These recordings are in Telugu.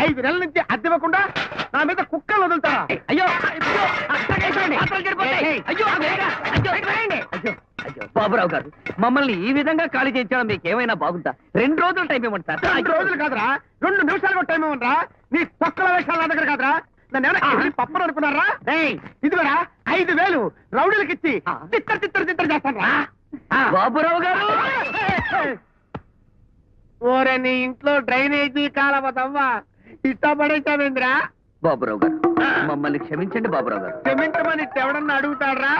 ఐదు నెలల నుంచి అద్దె ఇవ్వకుండా నా మీద కుక్కలు వదులుతారా అయ్యో బాబురావు గారు మమ్మల్ని ఈ విధంగా ఖాళీ చేయించడం మీకు ఏమైనా బాగుందా? రెండు రోజులు టైం ఇవ్వండి సార్. రెండు రోజులు కాదురా. రెండు నిమిషాలు కూడా టైం ఇవ్వనరా నీ తొక్కల వేషాలు నా దగ్గర కాదురా. నన్ను పప్పని అనుకున్నారా? ఏయ్. ఇదిగోరా ఐదు వేలు రౌడీలకి ఇచ్చి ఆ. తిత్తరు తిత్తరు తిత్తరు చేస్తాను రా బాబురావు గారు! ఓరే నీ ఇంట్లో డ్రైనేజీ కాలవ తవ్వ? బాబురావు గారు మమ్మల్ని క్షమించండి బాబురావు గారు. క్షమించమని ఎవడన్నా అడుగుతాడ్రా?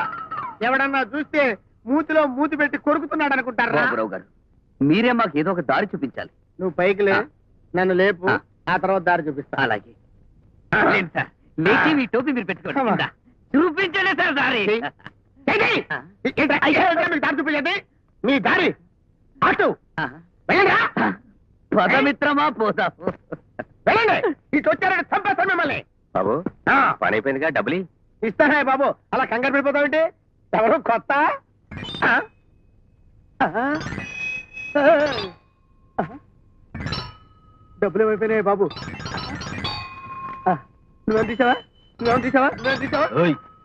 ఎవడన్నా చూస్తే మూతిలో మూతి పెట్టి కొరుకుతున్నాడు అనుకుంటారా బాబురావు గారు మీరే మాకు ఏదో ఒక దారి చూపించాలి. నువ్వు పైకి లే. నన్ను లేపు ఆ. తర్వాత దారి చూపిస్తా. అలాగే. లేచి మీ టోపీ మీరు పెట్టుకోండి. చూపించండి సార్ దారి. దారి మీ దారి అటు పదమిత్రమా పోదాము వెళ్ళండి. ఇటు వచ్చారంటే చంపేస్తాను మిమ్మల్ని. బాబు ఆ, పని అయిపోయిందిగా డబ్బులి ఇస్తానే బాబు. అలా కంగారు పడిపోతావేంటి? ఎవరు కొత్త? డబ్బులు ఏమైపోయినాయి బాబు. నువ్వేం తీసావా? నువ్వేం తీసావా? నువ్వేం తీసావా?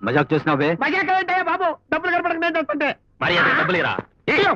మజాక్ చేసినావే మజాక ఏంటయ్యా బాబు? డబ్బులు కనపడక నేను చేస్తుంటే. మరి డబ్బులు ఇరా అయ్యో,